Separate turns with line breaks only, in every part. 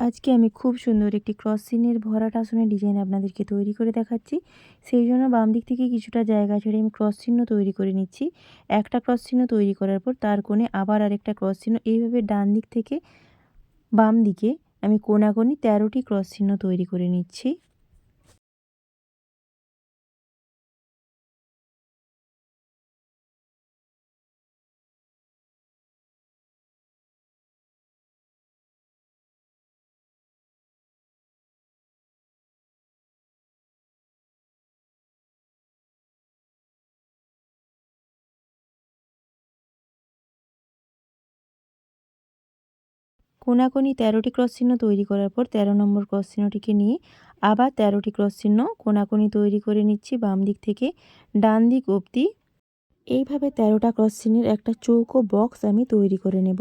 আজকে আমি খুব সুন্দর একটি ক্রস সিনের ভরাট আসনের ডিজাইন আপনাদেরকে তৈরি করে দেখাচ্ছি। সেই জন্য বাম দিক থেকে কিছুটা জায়গা ছেড়ে আমি ক্রস চিহ্ন তৈরি করে নিচ্ছি। একটা ক্রস চিহ্ন তৈরি করার পর তার কোণে আবার আরেকটা ক্রস চিহ্ন এইভাবে ডান দিক থেকে বাম দিকে আমি কোনাকোনি তেরোটি ক্রস চিহ্ন তৈরি করে নিচ্ছি। কোনাকোনি তেরোটি ক্রস চিহ্ন তৈরি করার পর তেরো নম্বর ক্রস চিহ্নটিকে নিয়ে আবার তেরোটি ক্রস চিহ্ন কোনাকোনি তৈরি করে নিচ্ছি বাম দিক থেকে। ডান দিক অবধি। এইভাবে তেরোটা ক্রস চিহ্নের একটা চৌকো বক্স আমি তৈরি করে নেব।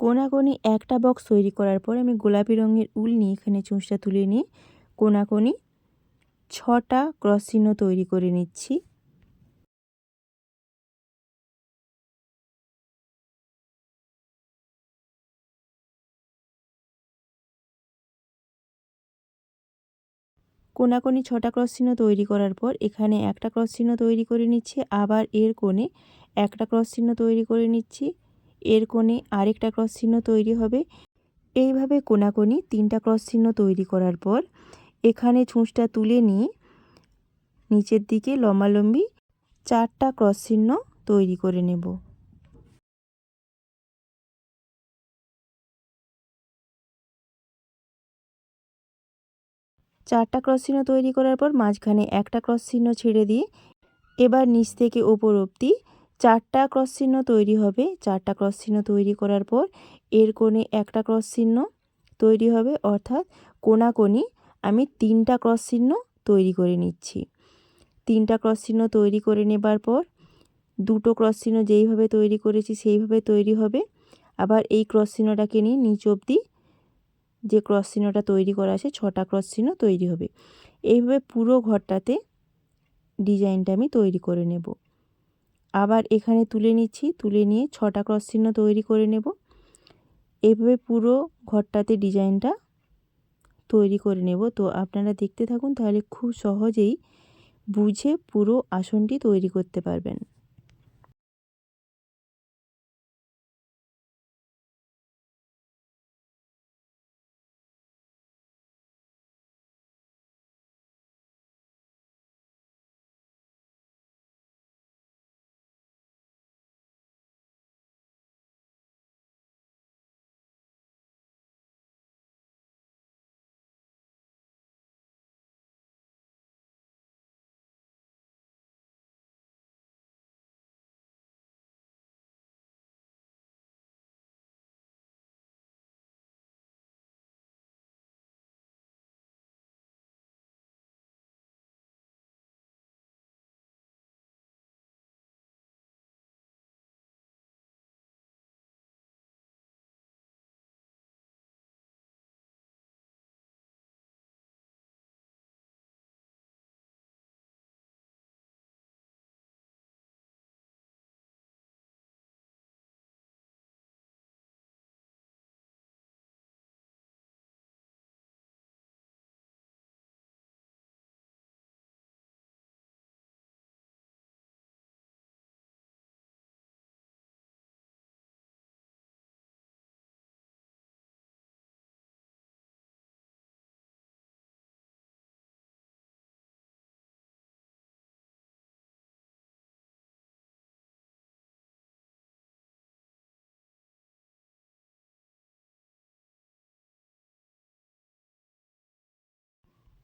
কোনাকোনি একটা বক্স তৈরি করার পর আমি গোলাপি রঙের উল নিয়ে এখানে চুঁচটা তুলে নিয়ে কোনাকোনি ছটা ক্রস চিহ্ন তৈরি করে নিচ্ছি। কোনাকোনি ছটা ক্রস চিহ্ন তৈরি করার পর এখানে একটা ক্রস চিহ্ন তৈরি করে নিচ্ছি, আবার এর কোণে একটা ক্রস চিহ্ন তৈরি করে নিচ্ছি। এর কোণে আরেকটা ক্রস চিহ্ন তৈরি হবে। এইভাবে কোনাকোনি তিনটা ক্রস চিহ্ন তৈরি করার পর এখানে ছুঁচটা তুলে নিয়ে নিচের দিকে লম্বালম্বি চারটা ক্রস চিহ্ন তৈরি করে নেব। চারটা ক্রস চিহ্ন তৈরি করার পর মাঝখানে একটা ক্রস চিহ্ন ছেড়ে দিয়ে এবার নিচ থেকে ওপর অবধি চারটা ক্রস চিহ্ন তৈরি হবে। চারটা ক্রস চিহ্ন তৈরি করার পর এর কোণে একটা ক্রস চিহ্ন তৈরি হবে, অর্থাৎ কোনাকোনি আমি তিনটা ক্রস চিহ্ন তৈরি করে নিচ্ছি। তিনটা ক্রস চিহ্ন তৈরি করে নেবার পর দুটো ক্রস চিহ্ন যেইভাবে তৈরি করেছি সেইভাবে তৈরি হবে। আবার এই ক্রস চিহ্নটাকে নিয়ে নিচ অবধি যে ক্রস চিহ্নটা তৈরি করা আছে, ছটা ক্রস চিহ্ন তৈরি হবে। এইভাবে পুরো ঘরটাতে ডিজাইনটা আমি তৈরি করে নেব। আবার এখানে তুলে নিচ্ছি, তুলে নিয়ে ছটা ক্রস চিহ্ন তৈরি করে নেব। এভাবে পুরো ঘরটাতে ডিজাইনটা তৈরি করে নেব। তো আপনারা দেখতে থাকুন, তাহলে খুব সহজেই বুঝে পুরো আসনটি তৈরি করতে পারবেন।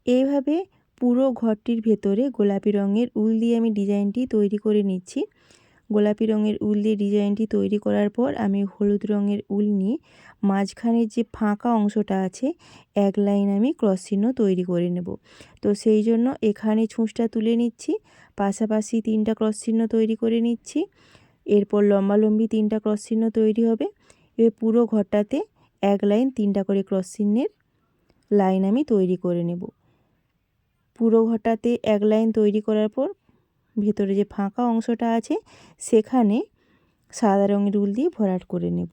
এইভাবে পুরো ঘরটির ভেতরে গোলাপি রঙের উল দিয়ে আমি ডিজাইনটি তৈরি করে নিচ্ছি। গোলাপি রঙের উল দিয়ে ডিজাইনটি তৈরি করার পর আমি হলুদ রঙের উল নিয়ে মাঝখানের যে ফাঁকা অংশটা আছে, এক লাইন আমি ক্রস চিহ্ন তৈরি করে নেব। তো সেই জন্য এখানে ছুঁচটা তুলে নিচ্ছি, পাশাপাশি তিনটা ক্রস চিহ্ন তৈরি করে নিচ্ছি। এরপর লম্বালম্বি তিনটা ক্রস চিহ্ন তৈরি হবে। এবার পুরো ঘরটাতে এক লাইন তিনটা করে ক্রস চিহ্নের লাইন আমি তৈরি করে নেব। পুরো ঘরটাতে এক লাইন তৈরি করার পর ভেতরে যে ফাঁকা অংশটা আছে, সেখানে সাদা রঙের উল দিয়ে ভরাট করে নেব।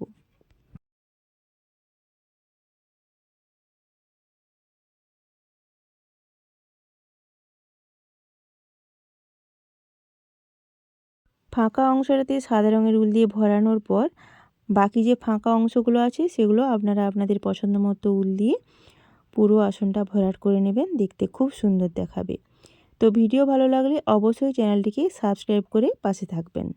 ফাঁকা অংশটাতে সাদা রঙের উল দিয়ে ভরানোর পর বাকি যে ফাঁকা অংশগুলো আছে, সেগুলো আপনারা আপনাদের পছন্দ মতো উল দিয়ে পুরো আসনটা ভরাট করে নেবেন, দেখতে খুব সুন্দর দেখাবে। তো ভিডিও ভালো লাগলে অবশ্যই চ্যানেলটিকে সাবস্ক্রাইব করে পাশে থাকবেন।